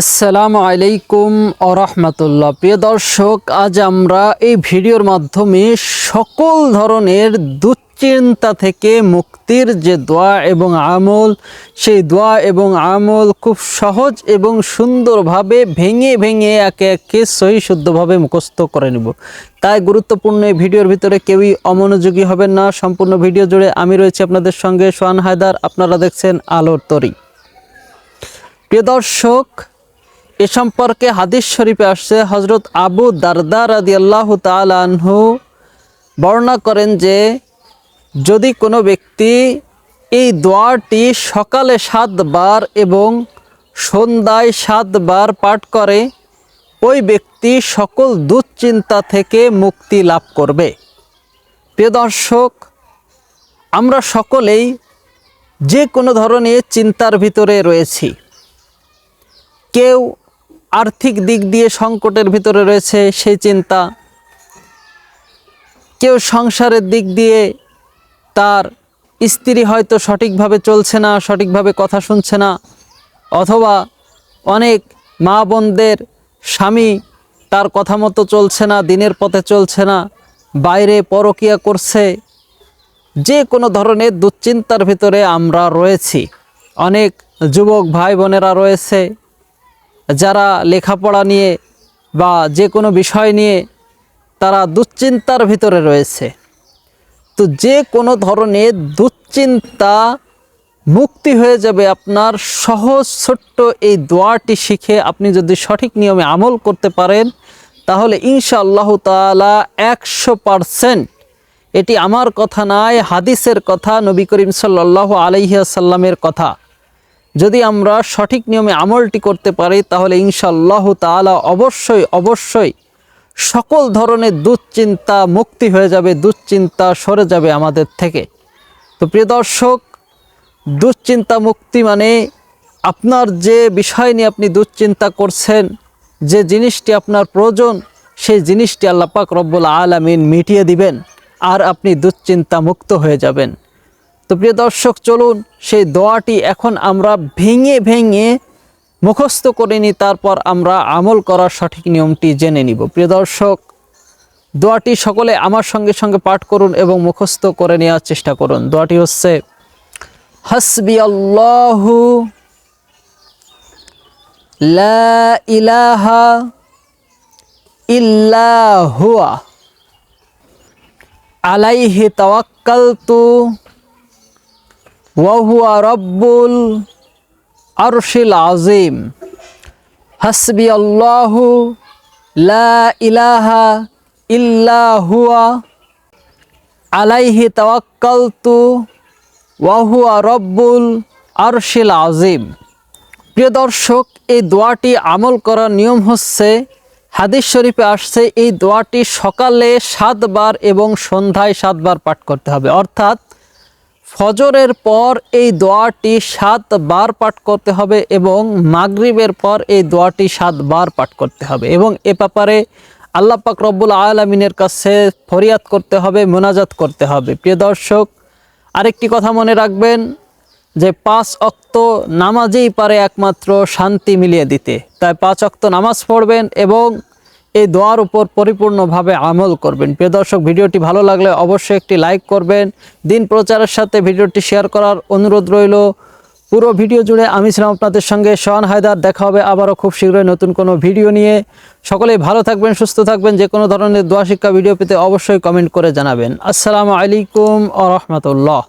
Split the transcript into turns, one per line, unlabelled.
আসসালামু আলাইকুম আরহামতুল্লাহ প্রিয় দর্শক, আজ আমরা এই ভিডিওর মাধ্যমে সকল ধরনের দুশ্চিন্তা থেকে মুক্তির যে দোয়া এবং আমল, সেই দোয়া এবং আমল খুব সহজ এবং সুন্দরভাবে ভেঙে ভেঙে একে একে সহি শুদ্ধভাবে মুখস্থ করে নেব। তাই গুরুত্বপূর্ণ এই ভিডিওর ভিতরে কেউই অমনোযোগী হবেন না। সম্পূর্ণ ভিডিও জুড়ে আমি রয়েছি আপনাদের সঙ্গে সোহান হায়দার। আপনারা দেখছেন আলোর তরি। প্রিয় দর্শক এ সম্পর্কে হাদিস শরীফে আসছে হজরত আবু দারদা রাদি আল্লাহ তালহু বর্ণনা করেন যে, যদি কোনো ব্যক্তি এই দোয়াটি সকালে সাতবার এবং সন্ধ্যায় সাতবার পাঠ করে, ওই ব্যক্তি সকল দুশ্চিন্তা থেকে মুক্তি লাভ করবে। প্রিয় দর্শক, আমরা সকলেই যে কোনো ধরনের চিন্তার ভিতরে রয়েছি। কেউ আর্থিক দিক দিয়ে সংকটের ভিতরে রয়েছে সেই চিন্তা। কেউ সংসারের দিক দিয়ে তার স্ত্রী হয়তো সঠিকভাবে চলছে না, সঠিকভাবে কথা শুনছে না, অথবা অনেক মা বোনদের স্বামী তার কথা মতো চলছে না, দিনের পথে চলছে না, বাইরে পরকিয়া করছে। যে কোনো ধরনের দুশ্চিন্তার ভিতরে আমরা রয়েছি। অনেক যুবক ভাই বোনেরা রয়েছে। যারা লেখাপড়া নিয়ে বা যে কোনো বিষয় নিয়ে তারা দুশ্চিন্তার ভিতরে রয়েছে। তো যে কোনো ধরনের দুশ্চিন্তা মুক্তি হয়ে যাবে আপনার সহজ ছোট্ট এই দোয়াটি শিখে আপনি যদি সঠিক নিয়মে আমল করতে পারেন, তাহলে ইনশা আল্লাহ তালা একশো পারসেন্ট এটি আমার কথা নয়, হাদিসের কথা, নবী করিম সাল্লাহ আলহিয়াসাল্লামের কথা। যদি আমরা সঠিক নিয়মে আমলটি করতে পারি, তাহলে ইনশাল্লাহ তালা অবশ্যই অবশ্যই সকল ধরনের দুশ্চিন্তা মুক্তি হয়ে যাবে, দুশ্চিন্তা সরে যাবে আমাদের থেকে। তো প্রিয় দর্শক, দুশ্চিন্তা মুক্তি মানে আপনার যে বিষয় নিয়ে আপনি দুশ্চিন্তা করছেন, যে জিনিসটি আপনার প্রয়োজন, সেই জিনিসটি আল্লাহ পাক রব্বুল আলমিন মিটিয়ে দিবেন, আর আপনি দুশ্চিন্তা মুক্ত হয়ে যাবেন। তো প্রিয় দর্শক, চলুন সেই দোয়াটি এখন আমরা ভেঙে ভেঙে মুখস্থ করে নিই, তারপর আমরা আমল করার সঠিক নিয়মটি জেনে নিব। প্রিয় দর্শক, দোয়াটি সকলে আমার সঙ্গে সঙ্গে পাঠ করুন এবং মুখস্থ করে নেওয়ার চেষ্টা করুন। দোয়াটি হচ্ছে, হাসবি আল্লাহু লা ইলাহা ইল্লা হুয়া, আলাইহি তাওয়াক্কালতু ওয়াহুয়া রব্বুল আরশিল আজিম হাসবি আল্লাহু লা ইলাহা ইল্লা হুয়া। আলাইহি তাওয়াক্কালতু ওয়াহুয়া রব্বুল আরশিল আজিম প্রিয় দর্শক, এই দোয়াটি আমল করার নিয়ম হচ্ছে, হাদিস শরীফে আসছে, এই দোয়াটি সকালে সাতবার এবং সন্ধ্যায় সাতবার পাঠ করতে হবে। অর্থাৎ ফজরের পর এই দোয়াটি সাতবার পাঠ করতে হবে এবং মাগরিবের পর এই দোয়াটি সাতবার পাঠ করতে হবে এবং এ ব্যাপারে আল্লাহ পাক রব্বুল আলমিনের কাছে ফরিয়াদ করতে হবে, মোনাজাত করতে হবে। প্রিয় দর্শক, আরেকটি কথা মনে রাখবেন যে পাঁচ অক্ত নামাজেই পারে একমাত্র শান্তি মিলিয়ে দিতে। তাই পাঁচ অক্ত নামাজ পড়বেন এবং এই দোয়ার উপর পরিপূর্ণভাবে আমল করবেন। প্রিয় দর্শক, ভিডিওটি ভালো লাগলে অবশ্যই একটি লাইক করবেন। দিন প্রচারের সাথে ভিডিওটি শেয়ার করার অনুরোধ রইল। পুরো ভিডিও জুড়ে আমি ছিলাম আপনাদের সঙ্গে সোহান হায়দার। দেখা হবে আবারও খুব শীঘ্রই নতুন কোনো ভিডিও নিয়ে। সকলেই ভালো থাকবেন, সুস্থ থাকবেন। যে কোনো ধরনের দোয়া শিক্ষা, ভিডিও পেতে অবশ্যই কমেন্ট করে জানাবেন। আসসালামু আলাইকুম আ রহমতুল্লাহ।